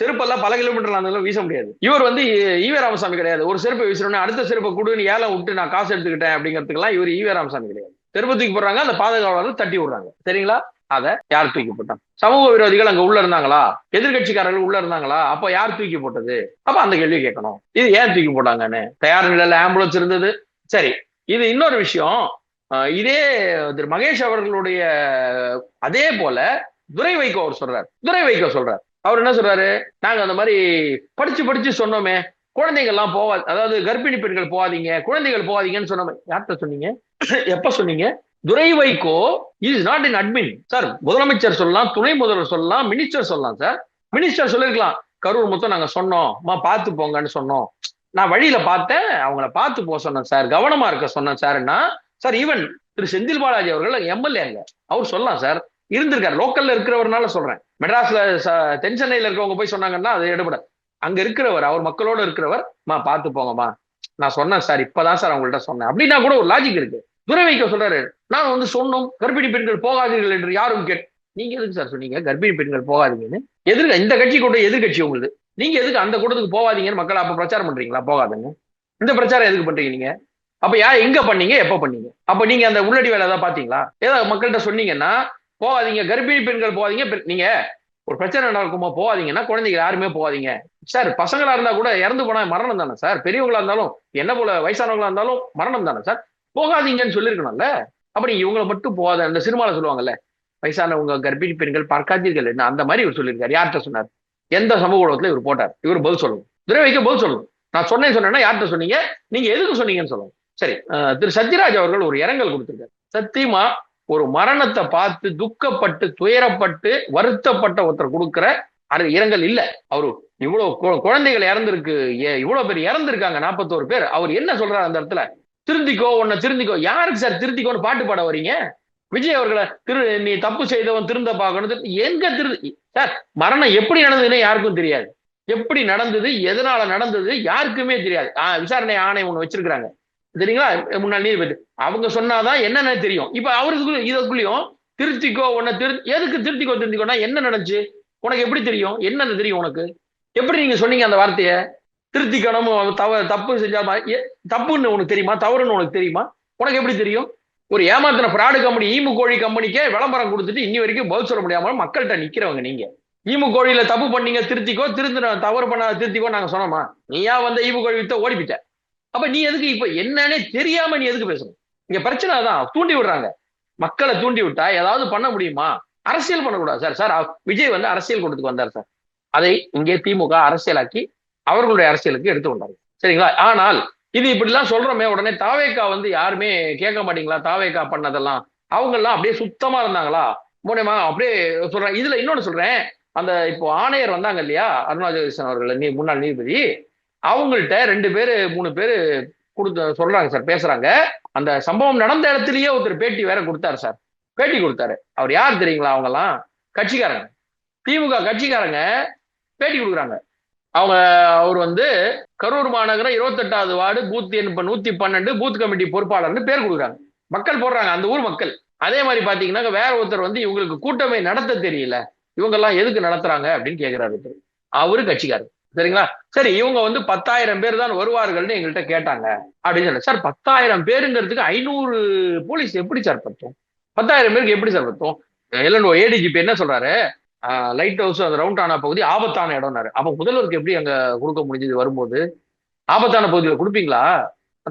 செருப்பெல்லாம் பல கிலோமீட்டர்ல இருந்தாலும் வீச முடியாது. இவர் வந்து ஈவே ராமசாமி கிடையாது. ஒரு செருப்பை வீசுறோன்னு அடுத்த செருப்பை கொடுன்னு ஏலம் விட்டு நான் காசு எடுத்துக்கிட்டேன் அப்படிங்கிறதுக்கெல்லாம் இவர் ஈவே ராமசாமி கிடையாது. செருப்பு தூக்கி போடுறாங்க அந்த பாதுகாவலர் தட்டி விடுறாங்க. சரிங்களா? அதை யார் தூக்கி போட்டான் சமூக விரோதிகள் அங்க உள்ள இருந்தாங்களா? எதிர்கட்சிக்காரர்கள் உள்ள இருந்தாங்களா? அப்ப யார் தூக்கி போட்டது? அப்ப அந்த கேள்வி கேட்கணும். இது ஏன் தூக்கி போட்டாங்கன்னு? தயார் நிலையில ஆம்புலன்ஸ் இருந்தது. சரி இது இன்னொரு விஷயம். இதே திரு மகேஷ் அவர்களுடைய அதே போல துரை வைகோ அவர் சொல்றாரு. துரை வைகோ சொல்றாரு. அவர் என்ன சொல்றாரு? நாங்க அந்த மாதிரி படிச்சு படிச்சு சொன்னோமே குழந்தைகள் எல்லாம் போவா அதாவது கர்ப்பிணி பெண்கள் போகாதீங்க குழந்தைகள் போகாதீங்கன்னு சொன்னோமே. யார்கிட்ட சொன்னீங்க? எப்ப சொன்னீங்க? Durai Vaiko is not in admin sir முதலமைச்சர் சொல்லலாம் துணை முதல்வர் சொல்லலாம் மினிஸ்டர் சொல்லலாம் சார் மினிஸ்டர் சொல்லிருக்கலாம். கரூர் மொத்தம் நாங்க சொன்னோம். மா பார்த்து போங்கன்னு சொன்னோம். நான் வழியில பார்த்தேன் அவங்கள பார்த்து போக சொன்னேன் சார் கவனமா இருக்க சொன்னேன் சார்னா சார் ஈவன் திரு செந்தில் பாலாஜி அவர்கள் எம்எல்ஏங்க அவர் சொல்லலாம் சார். இருந்திருக்காரு. லோக்கல்ல இருக்கிறவர்னால சொல்றேன். மெட்ராஸ்ல ச- தென் சென்னையில இருக்கவங்க போய் சொன்னாங்கன்னா அது எடுபட அங்க இருக்கிறவர் அவர் மக்களோட இருக்கிறவர் மா பார்த்து போங்கம்மா. நான் சொன்னேன் சார் இப்பதான் சார் அவங்கள்ட்ட சொன்னேன். அப்படின்னா கூட ஒரு லாஜிக் இருக்கு. துரை சொல்றாரு நான் வந்து சொன்னோம் கர்ப்பிணி பெண்கள் போகாதீர்கள் என்று யாரும் கேட் நீங்க எதுக்கு சார் சொன்னீங்க? கர்ப்பிணி பெண்கள் போகாதீங்கன்னு. எதிர்க்க இந்த கட்சி கூட எதிர்கட்சி உங்களுக்கு நீங்க எதுக்கு அந்த கூட்டத்துக்கு போகாதீங்கன்னு மக்கள் அப்ப பிரச்சாரம் பண்றீங்களா? போகாதுங்க இந்த பிரச்சாரம் எதுக்கு பண்றீங்க நீங்க? அப்ப யார் எங்க பண்ணீங்க? எப்ப பண்ணீங்க? அப்ப நீங்க அந்த உள்ளடி வேலை ஏதாவது பாத்தீங்களா? ஏதாவது மக்கள்கிட்ட சொன்னீங்கன்னா போகாதீங்க. கர்ப்பிணி பெண்கள் போகாதீங்க. நீங்க ஒரு பிரச்சனை நடக்குமா போகாதீங்கன்னா குழந்தைங்க யாருமே போகாதீங்க. சார் பசங்களா இருந்தா கூட இறந்து போனா மரணம் தானே சார்? பெரியவங்களா இருந்தாலும் என்ன போல வயசானவங்களா இருந்தாலும் மரணம் தானே சார்? போகாதீங்கன்னு சொல்லியிருக்கணும்ல. அப்படி நீங்க இவங்களை மட்டும் போகாத அந்த சினிமாவில் சொல்லுவாங்கல்ல வயசானவங்க கர்ப்பிணி பெண்கள் பார்க்காதீர்கள் என்ன அந்த மாதிரி இவர் சொல்லியிருக்காரு. யார்கிட்ட சொன்னார்? எந்த சமூக ஊடகத்துல இவர் போட்டார்? இவர் பதில் சொல்லணும். துரை வைக்க பதில் சொல்லணும். நான் சொன்னேன் சொன்னேன்னா யார்கிட்ட சொன்னீங்க? நீங்க எதுக்கு சொன்னீங்கன்னு சொல்லணும். சரி திரு சத்யராஜ் அவர்கள் ஒரு இரங்கல் கொடுத்திருக்காரு. சத்தியமா ஒரு மரணத்தை பார்த்து துக்கப்பட்டு துயரப்பட்டு வருத்தப்பட்ட ஒருத்தர் கொடுக்குற அது இரங்கல் இல்ல. அவரு இவ்வளவு கு- குழந்தைகள் இறந்திருக்கு ஏ- இவ்வளவு பேர் இறந்திருக்காங்க நாற்பத்தோரு பேர். அவர் என்ன சொல்றாரு அந்த இடத்துல? திருந்திக்கோ உன்னை திருந்திக்கோ. யாருக்கு சார் திருத்திக்கோன்னு பாட்டு பாட வரீங்க விஜய் அவர்களை திரு நீ தப்பு செய்தவன் திருந்த பார்க்கணும் எங்க திரு சார் மரணம் எப்படி நடந்ததுன்னு யாருக்கும் தெரியாது. எப்படி நடந்தது எதனால நடந்தது யாருக்குமே தெரியாது. ஆஹ் விசாரணை ஆணையம் ஒண்ணு வச்சிருக்கிறாங்க. சரிங்களா? முன்னாள் நீதிபதி. அவங்க சொன்னாதான் என்னென்ன தெரியும்? இப்ப அவருக்கு இதுக்குள்ளயும் திருத்திக்கோ உன்னை திரு எதுக்கு திருத்திக்கோ திருத்திக்கோனா என்ன நடந்துச்சு? உனக்கு எப்படி தெரியும்? என்னென்ன தெரியும் உனக்கு? எப்படி நீங்க சொன்னீங்க அந்த வார்த்தையை? திருத்திக்கணும் தவ தப்பு செஞ்சா தப்புன்னு உனக்கு தெரியுமா? தவறுன்னு உனக்கு தெரியுமா? உனக்கு எப்படி தெரியும்? ஒரு ஏமாத்தின ஃப்ராடு கம்பெனி ஈமு கோழி கம்பெனிக்கே விளம்பரம் கொடுத்துட்டு இன்னி வரைக்கும் பதில் சொல்ல முடியாம மக்கள்கிட்ட நிக்கிறவங்க நீங்க. ஈமு கோழியில தப்பு பண்ணீங்க திருத்திக்கோ திருந்தின தவறு பண்ண திருத்திக்கோ நாங்க சொன்னோமா? நீயா வந்த ஈமு கோழி வித்த ஓடிப்பிட்ட. அப்ப நீ எதுக்கு இப்ப என்னன்னே தெரியாம நீ எதுக்கு பேசணும்? இங்க பிரச்சனை தான் தூண்டி விடுறாங்க. மக்களை தூண்டி விட்டா ஏதாவது பண்ண முடியுமா? அரசியல் பண்ணக்கூடாது சார். சார் விஜய் வந்து அரசியல் கூட்டத்துக்கு வந்தார் சார். அதை இங்கே திமுக அரசியலாக்கி அவர்களுடைய அரசியலுக்கு எடுத்து கொண்டாங்க சரிங்களா? ஆனால் இது இப்படிலாம் சொல்றோமே உடனே தாவேக்கா வந்து யாருமே கேட்க மாட்டீங்களா? தாவேக்கா பண்ணதெல்லாம். அவங்க எல்லாம் அப்படியே சுத்தமா இருந்தாங்களா? மூலியமா அப்படியே சொல்றேன் இதுல இன்னொன்னு சொல்றேன். அந்த இப்போ ஆணையர் வந்தாங்க இல்லையா? அருணாச்சலேஷன் அவர்கள் நீ முன்னாள் நீதிபதி. அவங்கள்ட்ட ரெண்டு பேரு மூணு பேரு கொடுத்து சொல்றாங்க சார் பேசுறாங்க. அந்த சம்பவம் நடந்த இடத்துலயே ஒருத்தர் பேட்டி வேற கொடுத்தாரு சார். பேட்டி கொடுத்தாரு. அவர் யார் தெரியுங்களா அவங்கெல்லாம்? கட்சிக்காரங்க. திமுக கட்சிக்காரங்க பேட்டி கொடுக்குறாங்க. அவங்க அவர் வந்து கரூர் மாநகரம் இருபத்தெட்டாவது வார்டு பூத் எண்ப நூத்தி பன்னெண்டு பூத் கமிட்டி பொறுப்பாளர்னு பேர் கொடுக்குறாங்க. மக்கள் போடுறாங்க அந்த ஊர் மக்கள். அதே மாதிரி பாத்தீங்கன்னா வேற ஒருத்தர் வந்து இவங்களுக்கு கூட்டமை நடத்த தெரியல. இவங்க எல்லாம் எதுக்கு நடத்துறாங்க அப்படின்னு கேக்குறாரு அவரு கட்சிக்காரர். சரிங்களா? சரி இவங்க வந்து பத்தாயிரம் பேர் தான் வருவார்கள்னு எங்கள்கிட்ட கேட்டாங்க. அப்படின்னு சொன்ன சார் பத்தாயிரம் பேருங்கிறதுக்கு ஐநூறு போலீஸ் எப்படி சார் பத்தும்? பத்தாயிரம் பேருக்கு எப்படி சார் பத்தும்? எல்லோ ஏடிஜிபி என்ன சொல்றாரு? லைட் ஹவுஸ் அந்த ரவுண்ட் ஆன பகுதி ஆபத்தான இடம்னாரு. அப்ப முதல்வருக்கு எப்படி அங்க கொடுக்க முடிஞ்சது வரும்போது? ஆபத்தான பகுதியில் கொடுப்பீங்களா?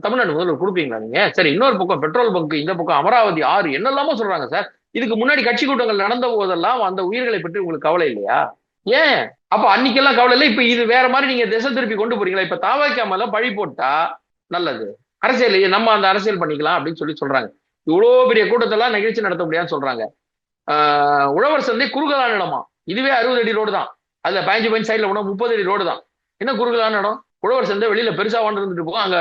தமிழ்நாடு முதல்வர் கொடுப்பீங்களா நீங்க? சரி இன்னொரு பக்கம் பெட்ரோல் பங்க் இந்த பக்கம் அமராவதி ஆறு என்னெல்லாமோ சொல்றாங்க சார். இதுக்கு முன்னாடி கட்சி கூட்டங்கள் நடந்த போதெல்லாம் அந்த உயிர்களை பற்றி உங்களுக்கு கவலை இல்லையா? ஏன்? அப்ப அன்னைக்கெல்லாம் கவலை இல்லை. இப்ப இது வேற மாதிரி நீங்க திசை திருப்பி கொண்டு போறீங்களா? இப்ப தாவாய்க்காமல பழி போட்டா நல்லது. அரசியல் நம்ம அந்த அரசியல் பண்ணிக்கலாம் அப்படின்னு சொல்லி சொல்றாங்க. இவ்வளவு பெரிய கூட்டத்தெல்லாம் நிகழ்ச்சி நடத்த முடியாதுன்னு சொல்றாங்க. ஆஹ் உழவர் சந்தை குறுகலான இடமா? இதுவே அறுபது அடி ரோடு தான். அதுல பதினஞ்சு பதினஞ்சு சைட்ல உணவு முப்பது அடி ரோடு தான். என்ன குறுகலான இடம்? உழவர் சந்தை வெளியில பெருசா ஒன்று போகும் அங்க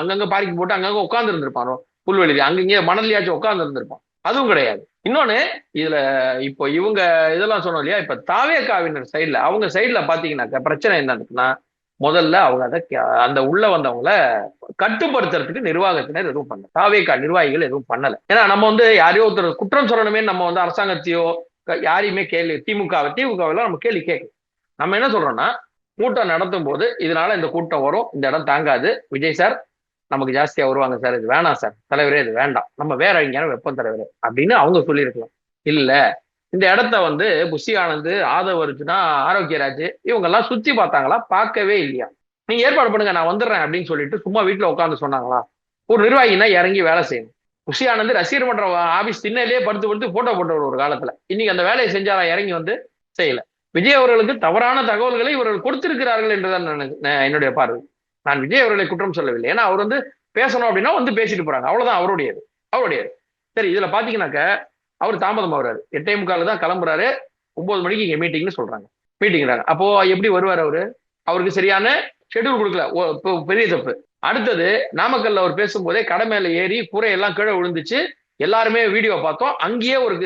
அங்கங்க பாரிக்கு போட்டு அங்கங்க உட்கார்ந்து இருந்திருப்பான் புல்வெளியில அங்கங்கே மணல்லையாச்சும் உட்கார்ந்து இருந்திருப்பான் அதுவும் கிடையாது. இன்னொன்னு இதுல இப்போ இவங்க இதெல்லாம் சொன்னோம் இல்லையா? இப்ப தாவேக்காவினர் சைட்ல அவங்க சைட்ல பாத்தீங்கன்னாக்க பிரச்சனை என்னன்னா முதல்ல அவங்க அதை அந்த உள்ள வந்தவங்கள கட்டுப்படுத்துறதுக்கு நிர்வாகத்தினர் எதுவும் பண்ணல. தாவேக்கா நிர்வாகிகள் எதுவும் பண்ணல. ஏன்னா நம்ம வந்து யாரையோ ஒருத்தர் குற்றம் சொல்லணுமே நம்ம வந்து அரசாங்கத்தையோ க- யாரையுமே கேள்வி திமுக திமுகவெல்லாம் நம்ம கேள்வி கேட்கல. நம்ம என்ன சொல்றோம்னா கூட்டம் நடத்தும் போது இதனால இந்த கூட்டம் வரும் இந்த இடம் தாங்காது. விஜய் சார் நமக்கு ஜாஸ்தியா வருவாங்க சார். இது வேணாம் சார். தலைவரே இது வேண்டாம். நம்ம வேற எங்கேயாரும் வெப்பம் தலைவரே அப்படின்னு அவங்க சொல்லியிருக்கலாம். இல்ல இந்த இடத்த வந்து புஷி ஆனந்த் ஆதவ அர்ஜுனா ஆரோக்கியராஜ் இவங்க எல்லாம் சுத்தி பார்த்தாங்களா? பார்க்கவே இல்லையா? நீங்க ஏற்பாடு பண்ணுங்க நான் வந்துடுறேன் அப்படின்னு சொல்லிட்டு சும்மா வீட்டுல உட்காந்து சொன்னாங்களா? ஒரு நிர்வாகினா இறங்கி வேலை செய்யணும். புஷி ஆனந்த் ரசிகர் மன்ற ஆபீஸ் திண்ணையிலேயே படுத்து படுத்து போட்டோ போட்டவர் ஒரு காலத்துல. இன்னைக்கு அந்த வேலையை செஞ்சாரா? இறங்கி வந்து செய்யல. விஜய் அவர்களுக்கு தவறான தகவல்களை இவர்கள் கொடுத்திருக்கிறார்கள் என்றுதான் என்னுடைய பார்வை. நான் விஜய் அவர்களை குற்றம் சொல்லவில்லை. ஏன்னா அவர் வந்து பேசணும் அப்படின்னா வந்து பேசிட்டு போறாங்க. அவ்வளவுதான் அவருடையது. அவருடையது. சரி இதுல பாத்தீங்கன்னாக்க அவர் தாமதம் ஆகுறாரு. எட்டே முக்கால் தான் கிளம்புறாரு. ஒன்பது மணிக்கு இங்க மீட்டிங்னு சொல்றாங்க. மீட்டிங்கிறாங்க அப்போ எப்படி வருவார் அவரு? அவருக்கு சரியான ஷெட்யூல் கொடுக்கல. ஓ, இப்போ பெரிய தப்பு. அடுத்தது நாமக்கல்ல அவர் பேசும்போதே கடை மேல ஏறி கூரை எல்லாம் கீழே விழுந்துச்சு. எல்லாருமே வீடியோ பார்த்தோம். அங்கேயே ஒரு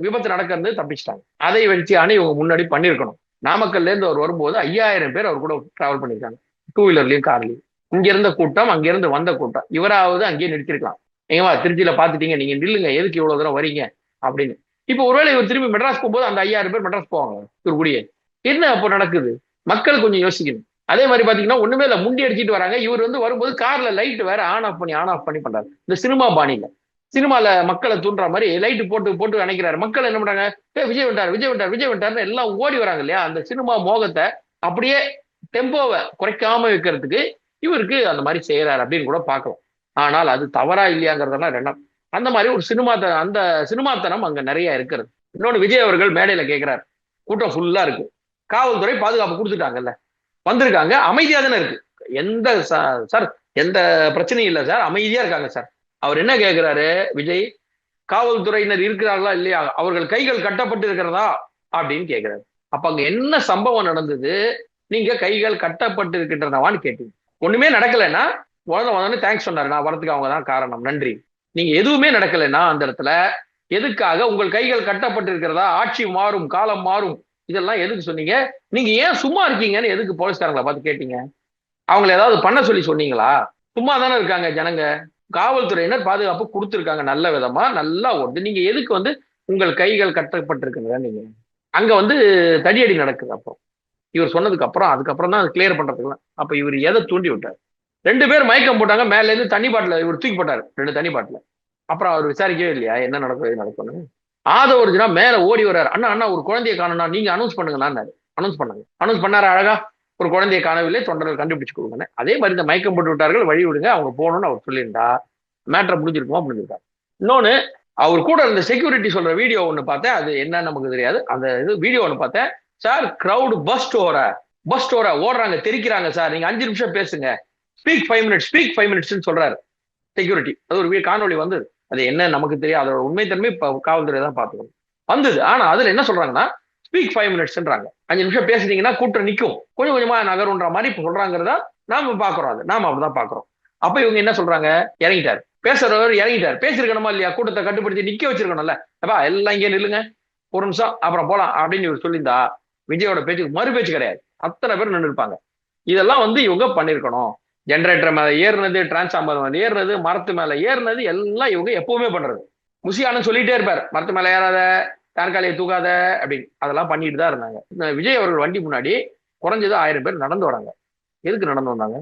விபத்து நடக்கிறது தப்பிச்சிட்டாங்க. அதை வச்சு அணி இவங்க முன்னாடி பண்ணியிருக்கணும். நாமக்கல்ல இருந்து அவர் வரும்போது ஐயாயிரம் பேர் அவர் கூட டிராவல் பண்ணியிருக்காங்க. டூ வீலர்லயும் கார்லயும் இங்க இருந்த கூட்டம் அங்கிருந்து வந்த கூட்டம். இவராவது அங்கேயே நிறுத்திருக்கலாம். ஏங்கம்மா திருச்சியில பாத்துட்டீங்க நீங்க நில்லுங்க எதுக்கு இவ்வளவு தூரம் வரீங்க அப்படின்னு. இப்போ ஒருவேளை இவர் திரும்பி மெட்ராஸ் போகும்போது அந்த ஐயாயிரம் பேர் மெட்ராஸ் போவாங்க இவர் என்ன அப்போ நடக்குது? மக்கள் கொஞ்சம் யோசிக்கணும். அதே மாதிரி பாத்தீங்கன்னா ஒண்ணுமே இல்ல முண்டி அடிச்சிட்டு வராங்க. இவர் வந்து வரும்போது கார்ல லைட் வேற ஆன் ஆஃப் பண்ணி ஆன் ஆஃப் பண்ணி பண்றாரு. இந்த சினிமா பாணியில. சினிமால மக்களை தூண்டுற மாதிரி லைட் போட்டு போட்டு நினைக்கிறாரு மக்கள் என்ன பண்றாங்க? விஜய் வந்துட்டார் விஜய் வந்துட்டார் விஜய் வந்துட்டார்னு எல்லாம் ஓடி வராங்க இல்லையா? அந்த சினிமா மோகத்தை அப்படியே டெம்போவை குறைக்காம வைக்கிறதுக்கு இவருக்கு அந்த மாதிரி செய்யறாரு அப்படின்னு கூட பார்க்கலாம். ஆனால் அது தவறா இல்லையாங்கிறதெல்லாம் ரெண்டாம் அந்த மாதிரி ஒரு சினிமா அந்த சினிமாத்தனம் அங்க நிறைய இருக்கிறது. இன்னொன்னு விஜய் அவர்கள் மேடையில கேட்கிறாரு கூட்டம் ஃபுல்லா இருக்கு. காவல்துறை பாதுகாப்பு கொடுத்துட்டாங்கல்ல. வந்திருக்காங்க. அமைதியா தானே இருக்கு. எந்த சார் எந்த பிரச்சனையும் இல்லை சார். அமைதியா இருக்காங்க சார். அவர் என்ன கேட்கிறாரு விஜய் காவல்துறையினர் இருக்கிறார்களா இல்லையா? அவர்கள் கைகள் கட்டப்பட்டு இருக்கிறதா? அப்படின்னு கேட்கிறாரு அப்ப அங்க என்ன சம்பவம் நடந்தது? நீங்க கைகள் கட்டப்பட்டு இருக்கின்றனவான்னு கேட்டீங்க. ஒண்ணுமே நடக்கலைன்னா உடனே உடனே தேங்க்ஸ் சொன்னாரு. நான் வரதுக்கு அவங்க தான் காரணம். நன்றி. நீங்க எதுவுமே நடக்கலைன்னா அந்த இடத்துல எதுக்காக உங்கள் கைகள் கட்டப்பட்டு இருக்கிறதா ஆட்சி மாறும் காலம் மாறும். இதெல்லாம் எதுக்கு சொன்னீங்க? நீங்க ஏன் சும்மா இருக்கீங்கன்னு எதுக்கு போலீஸ்காரங்களை பார்த்து கேட்டீங்க? அவங்கள ஏதாவது பண்ண சொல்லி சொன்னீங்களா? சும்மா தானே இருக்காங்க ஜனங்க. காவல்துறையினர் பாதுகாப்பு கொடுத்துருக்காங்க நல்ல விதமா நல்லா ஓடுது நீங்க எதுக்கு வந்து உங்கள் கைகள் கட்டப்பட்டிருக்குங்க நீங்க? அங்க வந்து தடியடி நடக்குது அப்போ. இவர் சொன்னதுக்கு அப்புறம் அதுக்கப்புறம் தான் கிளியர் பண்றதுக்குலாம் அப்ப இவர் எதை தூண்டி விட்டார்? ரெண்டு பேர் மயக்கம் போட்டாங்க மேல இருந்து தண்ணி பாட்டில இவர் தூக்கி போட்டாரு ரெண்டு தண்ணி பாட்டில. அப்புறம் அவர் விசாரிக்கவே இல்லையா என்ன நடக்கும் எது நடக்கும்னு? ஒரிஜினா மேல ஓடி வர்றாரு. அண்ணா அண்ணா ஒரு குழந்தைய காணோம்னா நீங்க அனௌன்ஸ் பண்ணுங்கண்ணாரு அனௌன்ஸ் பண்ணாங்க. அனௌன்ஸ் பண்ணாரு அழகா? ஒரு குழந்தையை காணவில்லை தொண்டர்கள் கண்டுபிடிச்சு கொடுங்க அதே மாதிரி இந்த மயக்கம் போட்டு விட்டார்கள் வழி விடுங்க அவங்க போகணும்னு அவர் சொல்லியிருந்தா மேட்ரை முடிஞ்சிருக்குமா முடிஞ்சிருக்காரு இன்னொன்னு அவர் கூட இருந்த செக்யூரிட்டி சொல்ற வீடியோ ஒன்று பார்த்தேன் அது என்ன நமக்கு தெரியாது. அந்த இது வீடியோ ஒன்று பார்த்தேன். சார் கிரவுட் பஸ்ட் ஓர பஸ்ட் ஓர ஓடுறாங்க தெரிக்கிறாங்க சார். நீங்க அஞ்சு நிமிஷம் பேசுங்க. Speak five minutes speak five மினிட்ஸ்னு சொல்றாரு. செக்யூரிட்டி அது ஒரு காணொலி வந்தது. அது என்ன நமக்கு தெரியும் அதோட உண்மைத்தன்மை இப்போ காவல்துறை தான் பார்த்துக்கணும். வந்தது. ஆனா அதுல என்ன சொல்றாங்கன்னா ஸ்பீக் ஃபைவ் மினிட்ஸ்ன்றாங்க அஞ்சு நிமிஷம் பேசுனீங்கன்னா கூட்டம் நிற்கும் கொஞ்சம் கொஞ்சமா நகருன்ற மாதிரி இப்ப சொல்றாங்கிறதா நாம பாக்குறோம் அது. நாம அப்படிதான் பாக்குறோம் அப்ப இவங்க என்ன சொல்றாங்க? இறங்கிட்டாரு. பேசுறவர் இறங்கிட்டார். பேசிருக்கணுமா இல்லையா? கூட்டத்தை கட்டுப்படுத்தி நிக்க வச்சிருக்கணும்ல. அப்பா எல்லாம் இங்கே நில்லுங்க. ஒரு நிமிஷம் அப்புறம் போலாம் அப்படின்னு இவர் சொல்லியிருந்தா விஜயோட பேச்சுக்கு மறு பேச்சு கிடையாது. அத்தனை பேர் நின்று இருப்பாங்க இதெல்லாம் வந்து இவங்க பண்ணிருக்கணும். ஜென்ரேட்டர் மேல ஏறுனது டிரான்ஸ்ஃபார்மர் மேல ஏறுனது மரத்து மேல ஏறுனது எல்லாம் இவங்க எப்பவுமே பண்றது. முசியானு சொல்லிட்டே இருப்பார். மரத்து மேல ஏறாத தற்காலியை தூக்காத அப்படின்னு. அதெல்லாம் பண்ணிட்டு தான் இருந்தாங்க. இந்த விஜய் அவர்கள் வண்டி முன்னாடி குறைஞ்சது ஆயிரம் பேர் நடந்து வராங்க. எதுக்கு நடந்து வந்தாங்க?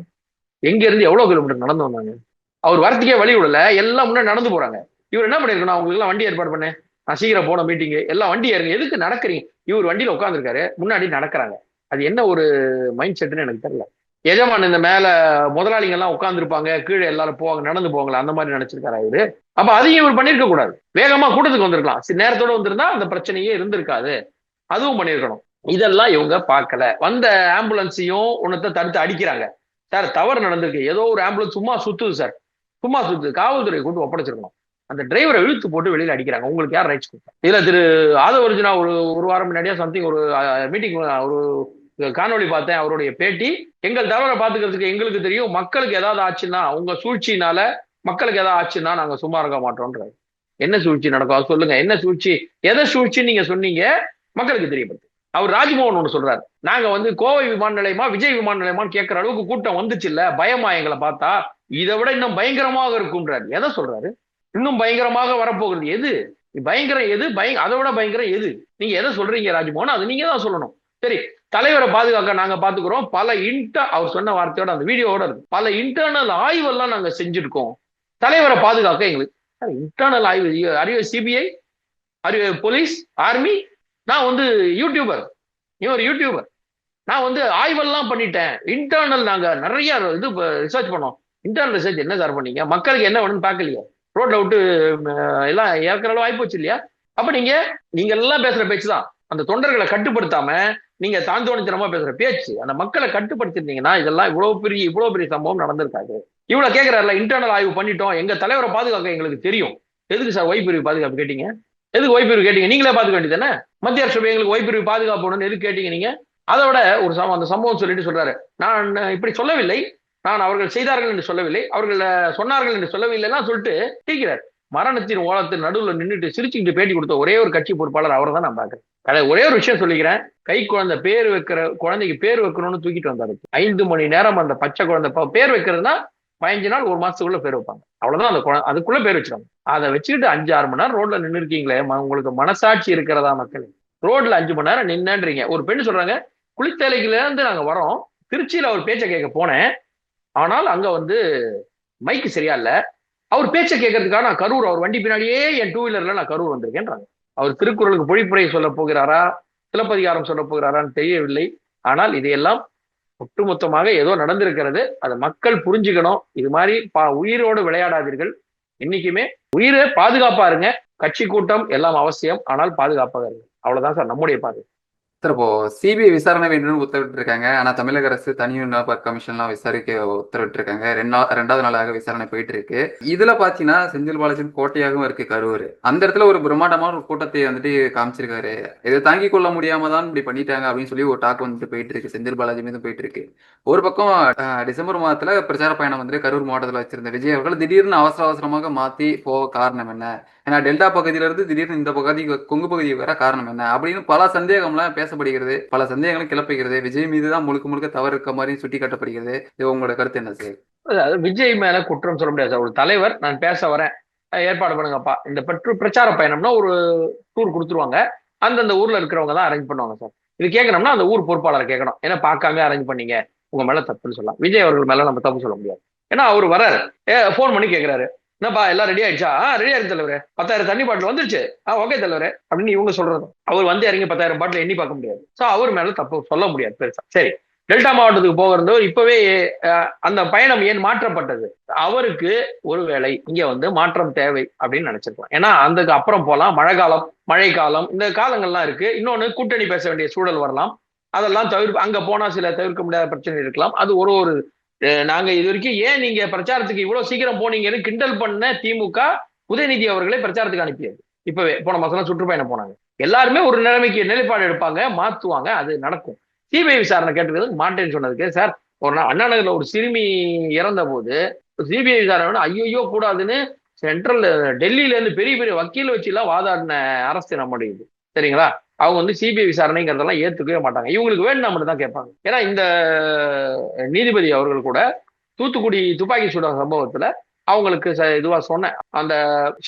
எங்க இருந்து எவ்வளவு கிலோமீட்டர் நடந்து வந்தாங்க? அவர் வரத்துக்கே வழி விடல. எல்லாம் முன்னாடி நடந்து போறாங்க. இவர் என்ன பண்ணிருக்கணும்? அவங்களுக்கு எல்லாம் வண்டி ஏற்பாடு பண்ணேன். நான் சீக்கிரம் போன மீட்டிங் எல்லாம் வண்டி ஏறுங்க. எதுக்கு நடக்கிறீங்க? இவர் வண்டியில உட்காந்துருக்காரு முன்னாடி நடக்கிறாங்க. அது என்ன ஒரு மைண்ட் செட்னு எனக்கு தெரியல. எஜமான் இந்த மேல முதலாளிங்க எல்லாம் உட்காந்துருப்பாங்க கீழே எல்லாரும் போவாங்க நடந்து போவாங்களா? அந்த மாதிரி நினைச்சிருக்காரு இவரு? அப்ப அதையும் இவர் பண்ணிருக்க கூடாது. வேகமா கூட்டத்துக்கு வந்திருக்கலாம். சரி, நேரத்தோட வந்திருந்தா அந்த பிரச்சனையே இருந்திருக்காது. அதுவும் பண்ணிருக்கணும் இதெல்லாம் இவங்க பார்க்கல. வந்த ஆம்புலன்ஸையும் உன்னத்தை தடுத்து அடிக்கிறாங்க. சார் தவறு நடந்திருக்கு. ஏதோ ஒரு ஆம்புலன்ஸ் சும்மா சுத்துது சார். சும்மா சுத்துது. காவல்துறை கூட்டு ஒப்படைச்சிருக்கணும். அந்த டிரைவரை இழுத்து போட்டு வெளியில அடிக்கிறாங்க. உங்களுக்கு யார் ரைட்ஸ் கொடுத்தா? இதுல திரு ஆதவர்ஜுனா ஒரு ஒரு வாரம் முன்னாடியே சம்திங் ஒரு மீட்டிங் ஒரு காணொளி பார்த்தேன் அவருடைய பேட்டி. எங்கள் தவறை பாத்துக்கிறதுக்கு எங்களுக்கு தெரியும் மக்களுக்கு ஏதாவது ஆச்சுன்னா உங்க சூழ்ச்சினால மக்களுக்கு ஏதாவது ஆச்சுன்னா நாங்க சும்மா இருக்க மாட்டோம்ன்றாரு என்ன சூழ்ச்சி நடக்கும்? சொல்லுங்க. என்ன சூழ்ச்சி? எதை சூழ்ச்சின்னு நீங்க சொன்னீங்க? மக்களுக்கு தெரியப்படுது. அவர் ராஜ்மோகன் ஒன்று சொல்றாரு. நாங்க வந்து கோவை விமான நிலையமா விஜய் விமான நிலையமான்னு கேட்கிற அளவுக்கு கூட்டம் வந்துச்சு இல்ல பயமா எங்களை பார்த்தா இதை விட இன்னும் பயங்கரமாக இருக்கும்ன்றாரு. எதை சொல்றாரு? இன்னும் பயங்கரமாக வரப்போகிறது எது? பயங்கரம் எது? பய அதை விட பயங்கரம் எது? நீங்க எதை சொல்றீங்க ராஜ்மோகன்? அது நீங்க தான் சொல்லணும். சரி தலைவரை பாதுகாக்க நாங்க பாத்துக்கிறோம். பல இன்டர் அவர் சொன்ன வார்த்தையோட அந்த வீடியோவோட இருக்கு. பல இன்டர்னல் ஆய்வெல்லாம் நாங்க செஞ்சிருக்கோம். தலைவரை பாதுகாக்க எங்களுக்கு. இன்டர்னல் ஆய்வு அறிவு சிபிஐ அறிவு போலீஸ் ஆர்மி நான் வந்து யூடியூபர் நீ ஒரு யூடியூபர் நான் வந்து ஆய்வெல்லாம் பண்ணிட்டேன். இன்டர்னல் நாங்க நிறைய இது ரிசர்ச் பண்ணோம். இன்டர்னல் ரிசர்ச் என்ன சார் பண்ணீங்க? மக்களுக்கு என்ன வேணும்னு பார்க்கலையா ரோட்ல விட்டு எல்லாம் இறக்குற அளவு ஆயிப்போச்சு இல்லையா? அப்ப நீங்க நீங்க எல்லாம் பேசுற பேச்சு தான். அந்த தொண்டர்களை கட்டுப்படுத்தாம நீங்க தாந்தோணித்தனமா பேசுற பேச்சு. அந்த மக்களை கட்டுப்படுத்திருந்தீங்கன்னா இதெல்லாம் இவ்வளவு பெரிய இவ்வளவு பெரிய சம்பவம் நடந்திருக்காது. இவ்வளவு கேட்கிறாருல இன்டர்னல் ஆய்வு பண்ணிட்டோம். எங்க தலைவரை பாதுகாக்க எங்களுக்கு தெரியும். எதுக்கு சார் ஒய்பிரிவு பாதுகாப்பு கேட்டீங்க? எதுக்கு ஒய்பிரிவு கேட்டீங்க? நீங்களே பாத்துக்க வேண்டியதானே மத்திய அரசு போய் எங்களுக்கு ஒய்பிரிவு பாதுகாப்பு எதுக்கு கேட்டீங்க நீங்க? அதை விட ஒரு சம அந்த சம்பவம் சொல்லிட்டு சொல்றாரு. நான் இப்படி சொல்லவில்லை. நான் அவர்கள் செய்தார்கள் என்று சொல்லவில்லை அவர்கள் சொன்னார்கள் என்று சொல்லவில்லைன்னா சொல்லிட்டு டீக்கிறார். மரணத்தின் ஓலத்தின் நடுவில் நின்றுட்டு சிரிச்சுக்கிட்டு பேட்டி கொடுத்த ஒரே ஒரு கட்சி பொறுப்பாளர் அவரை தான் நான் பாக்குறேன் அதை ஒரே ஒரு விஷயம் சொல்லிக்கிறேன். கை குழந்தை பேர் வைக்கிற குழந்தைக்கு பேர் வைக்கணும்னு தூக்கிட்டு வந்தாரு. ஐந்து மணி நேரம் அந்த பச்சை குழந்தை பேர் வைக்கிறதுனா பதினஞ்சு நாள் ஒரு மாசத்துக்குள்ள பேர் வைப்பாங்க. அவ்வளவுதான் அந்த குழந்தை அதுக்குள்ள பேர் வச்சிருக்காங்க அதை வச்சுக்கிட்டு அஞ்சு ஆறு மணி நேரம் ரோட்ல நின்று இருக்கீங்களே உங்களுக்கு மனசாட்சி இருக்கிறதா மக்கள்? ரோட்ல அஞ்சு மணி நேரம் நின்னன்றீங்க. ஒரு பெண் சொல்றாங்க குளித்தலைக்குல இருந்து நாங்க வரோம். திருச்சியில அவர் பேச்சை கேட்க போனேன். ஆனால் அங்க வந்து மைக்கு சரியா இல்ல. அவர் பேச்சை கேட்கறதுக்காக நான் கரூர் அவர் வண்டி பின்னாடியே என் டூ வீலர்ல நான் கரூர் வந்திருக்கேன்றாங்க. அவர் திருக்குறளுக்கு பொழிப்புரை சொல்ல போகிறாரா சிலப்பதிகாரம் சொல்ல போகிறாரான்னு தெரியவில்லை. ஆனால் இதையெல்லாம் ஒட்டுமொத்தமாக ஏதோ நடந்திருக்கிறது. அதை மக்கள் புரிஞ்சுக்கணும். இது மாதிரி பா உயிரோடு விளையாடாதீர்கள். இன்னைக்குமே உயிரை பாதுகாப்பா இருங்க கட்சி கூட்டம் எல்லாம் அவசியம். ஆனால் பாதுகாப்பாக இருங்க அவ்வளவுதான் சார் நம்முடைய பாதுகாப்பு. சார் இப்போ சிபிஐ விசாரணை வேண்டும்னு உத்தரவிட்டு இருக்காங்க ஆனா தமிழக அரசு தனி நபர் கமிஷன்லாம் விசாரிக்க உத்தரவிட்டு இருக்காங்க ரெண்டா ரெண்டாவது நாளாக விசாரணை போயிட்டு இருக்கு இதுல பாத்தீங்கன்னா செந்தில் பாலாஜின் கோட்டையாகவும் இருக்கு கரூர். அந்த இடத்துல ஒரு பிரம்மாண்டமான ஒரு கூட்டத்தை வந்துட்டு காமிச்சிருக்காரு. இதை தாங்கி கொள்ள முடியாம தான் இப்படி பண்ணிட்டாங்க அப்படின்னு சொல்லி ஒரு டாக் வந்துட்டு போயிட்டு இருக்கு செந்தில் பாலாஜி மீது போயிட்டு இருக்கு ஒரு பக்கம் டிசம்பர் மாதத்துல பிரச்சார பயணம் வந்துட்டு கரூர் மாவட்டத்தில் வச்சிருந்த விஜய் அவர்கள் திடீர்னு அவசர அவசரமாக மாத்தி போக காரணம் என்ன? ஏன்னா டெல்டா பகுதியில இருந்து திடீர்னு இந்த பகுதி கொங்கு பகுதி வர காரணம் என்ன? அப்படின்னு பல சந்தேகம்லாம் பேசப்படுகிறது பல சந்தேகங்களும் கிளப்புகிறது. விஜய் மீது தான் முழுக்க முழுக்க தவறு இருக்க மாதிரி சுட்டி காட்டப்படுகிறது இது உங்களோட கருத்து என்ன சார்? அதாவது விஜய் மேல குற்றம் சொல்ல முடியாது ஒரு தலைவர் நான் பேச வரேன். ஏற்பாடு பண்ணுங்கப்பா. இந்த பெற்று பிரச்சார பயணம்னா ஒரு டூர் கொடுத்துருவாங்க. அந்தந்த ஊர்ல இருக்கிறவங்க தான் அரேஞ்ச் பண்ணுவாங்க சார். இது கேட்கணும்னா அந்த ஊர் பொறுப்பாளர் கேட்கணும். ஏன்னா பார்க்காம அரேஞ்ச் பண்ணீங்க. உங்க மேல தப்புன்னு சொல்லலாம். விஜய் அவர்கள் மேல நம்ம தப்பு சொல்ல முடியாது. ஏன்னா அவர் வராரு ஃபோன் பண்ணி கேட்கிறாரு என்னப்பா எல்லாம் ரெடி ஆயிடுச்சா? ரெடி ஆயிருக்கு தலைவரே. பத்தாயிரம் தண்ணி பாட்டில் வந்துருச்சு. ஆ ஓகே தலைவரே அப்படின்னு இவங்க சொல்றது. அவர் வந்து இறங்கி பத்தாயிரம் பாட்டில் எண்ணி பார்க்க முடியாது. ஸோ அவர் மேல தப்பு சொல்ல முடியாது பெருசா. சரி. டெல்டா மாவட்டத்துக்கு போகிறதோ இப்பவே அஹ், அந்த பயணம் ஏன் மாற்றப்பட்டது? அவருக்கு ஒருவேளை இங்க வந்து மாற்றம் தேவை அப்படின்னு நினைச்சிருக்கலாம். ஏன்னா அதுக்கு அப்புறம் போலாம். மழை காலம் மழை காலம் இந்த காலங்கள்லாம் இருக்கு. இன்னொன்னு கூட்டணி பேச வேண்டிய சூழல் வரலாம். அதெல்லாம் தவிர்ப்பு அங்க போனா சில தவிர்க்க முடியாத பிரச்சனை இருக்கலாம். அது ஒரு ஒரு நாங்க இது வரைக்கும் ஏன் நீங்க பிரச்சாரத்துக்கு இவ்வளவு சீக்கிரம் போனீங்கன்னு கிண்டல் பண்ண திமுக உதயநிதி அவர்களை பிரச்சாரத்துக்கு அனுப்பியது. இப்பவே போன மாசம் சுற்றுப்பயணம் போனாங்க. எல்லாருமே ஒரு நிலைமைக்கு நிலைப்பாடு எடுப்பாங்க மாத்துவாங்க அது நடக்கும். சிபிஐ விசாரணை கேட்டுக்கிறது மாட்டேன்னு சொன்னதுக்கு சார் ஒரு நாள் அண்ணா நகர்ல ஒரு சிறுமி இறந்த போது சிபிஐ விசாரணை ஐயோ கூடாதுன்னு சென்ட்ரல் டெல்லியில இருந்து பெரிய பெரிய வக்கீல் வச்சு எல்லாம் வாதாடின அரசு நம்முடையது. சரிங்களா? அவங்க வந்து சிபிஐ விசாரணைங்கிறதெல்லாம் ஏத்துக்கவே மாட்டாங்க. இவங்களுக்கு வேணும்னா மட்டும் தான் கேட்பாங்க. ஏன்னா இந்த நீதிபதி அவர்கள் கூட தூத்துக்குடி துப்பாக்கி சூட சம்பவத்துல அவங்களுக்கு ச- இதுவா சொன்ன அந்த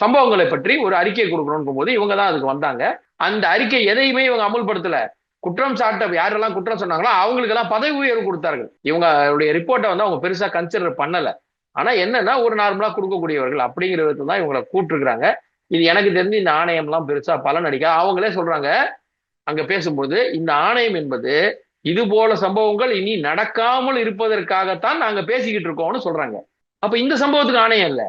சம்பவங்களை பற்றி ஒரு அறிக்கை கொடுக்கணும் போது இவங்க தான் அதுக்கு வந்தாங்க. அந்த அறிக்கை எதையுமே இவங்க அமுல்படுத்தல. குற்றம் சாட்ட யாரெல்லாம் குற்றம் சொன்னாங்களோ அவங்களுக்கு எல்லாம் பதவி உயர்வு கொடுத்தார்கள். இவங்களுடைய ரிப்போர்ட்டை வந்து அவங்க பெருசா கன்சிடர் பண்ணல. ஆனா என்னன்னா ஒரு நார்மலா கொடுக்கக்கூடியவர்கள் அப்படிங்கிற விதத்துல தான் இவங்களை கூட்டிருக்கிறாங்க இது எனக்கு தெரிஞ்சு இந்த ஆணையம்லாம் பெருசா பலன் அடிக்க அவங்களே சொல்றாங்க. அங்க பேசும்போது இந்த ஆணையம் என்பது இது போல சம்பவங்கள் இனி நடக்காமல் இருப்பதற்காகத்தான் நாங்க பேசிக்கிட்டு இருக்கோம்னு சொல்றாங்க. அப்ப இந்த சம்பவத்துக்கு ஆணையம் இல்ல.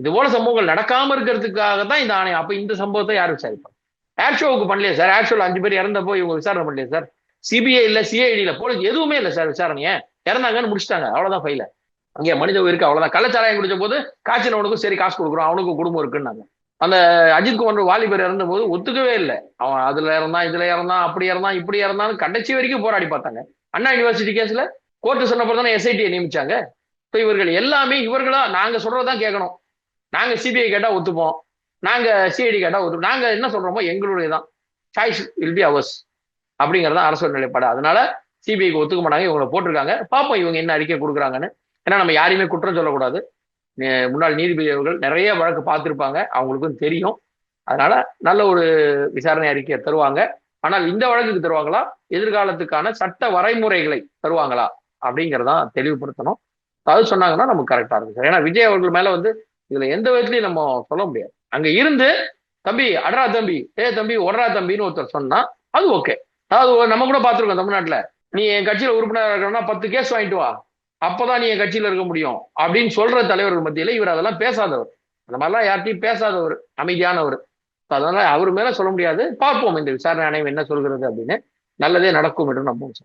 இது போல சம்பவங்கள் நடக்காம இருக்கிறதுக்காக தான் இந்த ஆணையம். அப்ப இந்த சம்பவத்தை யார் விசாரிப்பாங்க ஆக்ஷோவுக்கு பண்ணலையே சார். ஆக்ஷோல அஞ்சு பேர் இறந்தப்போ இவங்க விசாரணை பண்ணலையே சார்? சிபிஐ இல்ல சிஐடியில போலீஸ் எதுவுமே இல்ல சார் விசாரணைய. இறந்தாங்கன்னு முடிச்சிட்டாங்க. அவ்வளவுதான் ஃபைல அங்கே மனித உயிருக்கு அவ்வளவுதான். கள்ளச்சாராயம் குடிச்ச போது காய்ச்சனவனுக்கும் சரி காசு கொடுக்குறோம். அவனுக்கும் குடும்பம் இருக்குன்னாங்க. அந்த அஜித் குமார் வாலிபர் இறந்த போது ஒத்துக்கவே இல்லை. அவன் அதுல இறந்தான் இதுல இறந்தான் அப்படி இறந்தான் இப்படி இறந்தான்னு கடைசி வரைக்கும் போராடி பார்த்தாங்க. அண்ணா யூனிவர்சிட்டி கேஸ்ல கோர்ட்டு சொன்னப்போ தானே எஸ்ஐடியை நியமிச்சாங்க. இப்போ இவர்கள் எல்லாமே இவர்களா நாங்க சொல்றதான் கேட்கணும். நாங்க சிபிஐ கேட்டா ஒத்துப்போம். நாங்க சிஐடி கேட்டா ஒத்துப்போம். நாங்க என்ன சொல்றோமோ எங்களுடைய தான் சாய்ஸ் வில் பி அவர்ஸ் அப்படிங்கறத அரசு நிலைப்பாடு. அதனால சிபிஐக்கு ஒத்துக்க மாட்டாங்க இவங்களை போட்டிருக்காங்க. பார்ப்போம் இவங்க என்ன அறிக்கை கொடுக்குறாங்கன்னு. ஏன்னா நம்ம யாரையுமே குற்றம் சொல்லக்கூடாது. முன்னாள் நீதிபதி அவர்கள் நிறைய வழக்கு பார்த்திருப்பாங்க. அவங்களுக்கும் தெரியும். அதனால நல்ல ஒரு விசாரணை அறிக்கையை தருவாங்க. ஆனால் இந்த வழக்குக்கு தருவாங்களா? எதிர்காலத்துக்கான சட்ட வரைமுறைகளை தருவாங்களா? அப்படிங்கிறதான் தெளிவுபடுத்தணும். அது சொன்னாங்கன்னா நமக்கு கரெக்டா இருக்கும் சார். ஏன்னா விஜய் அவர்கள் மேல வந்து இதுல எந்த விதத்துலயும் நம்ம சொல்ல முடியாது. அங்க இருந்து தம்பி அடரா தம்பி ஏ தம்பி ஒடரா தம்பின்னு ஒருத்தர் சொன்னா அது ஓகே அதாவது நம்ம கூட பாத்துருக்கோம் தமிழ்நாட்டுல. நீ என் கட்சியில உறுப்பினர் இருக்கணும்னா பத்து கேஸ் வாங்கிட்டு வா. அப்பதான் நீ என் கட்சியில இருக்க முடியும். அப்படின்னு சொல்ற தலைவர்கள் மத்தியில இவர் அதெல்லாம் பேசாதவர். அந்த மாதிரிலாம் யார்ட்டையும் பேசாதவர். அமைதியானவர். அதனால அவர் மேல சொல்ல முடியாது. பார்ப்போம் இந்த விசாரணை ஆணையம் என்ன சொல்கிறது அப்படின்னு. நல்லதே நடக்கும் என்று நம்புவோம் சார்.